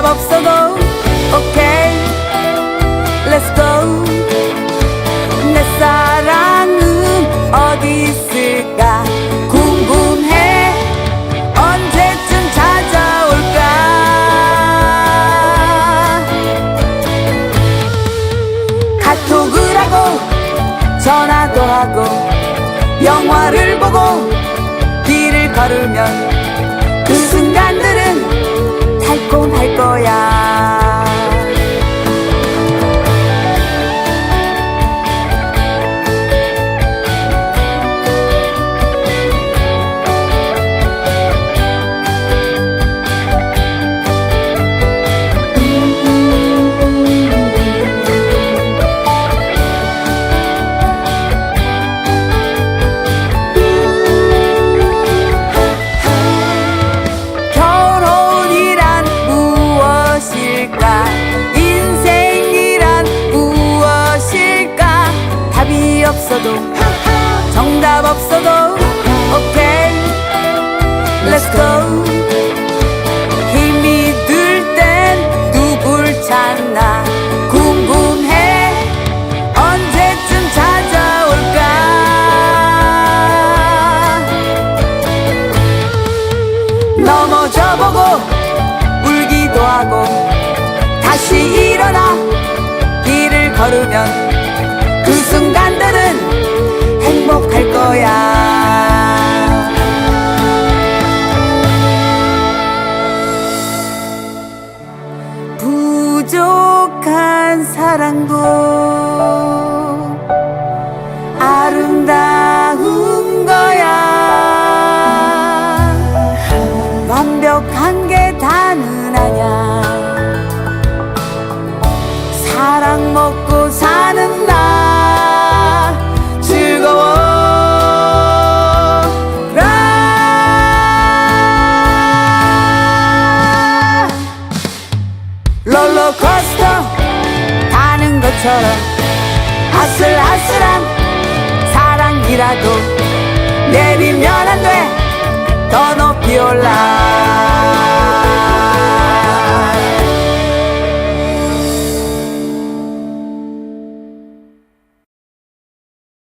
답 없어도 오케이 렛츠 고 내 사랑은 어디 있을까? 영화를 보고 길을 걸으면 그 순간들은 달콤한 없어도 정답 없어도 오케이 Let's go. 힘이 들 땐 누굴 찾나 궁금해. 언제쯤 찾아올까? 넘어져 보고 울기도 하고 다시 일어나 길을 걸으면 그 순간들은 행복할 거야. 부족한 사랑도 바람처럼 아슬아슬한 사랑이라도 내리면 안 돼 더 높이 올라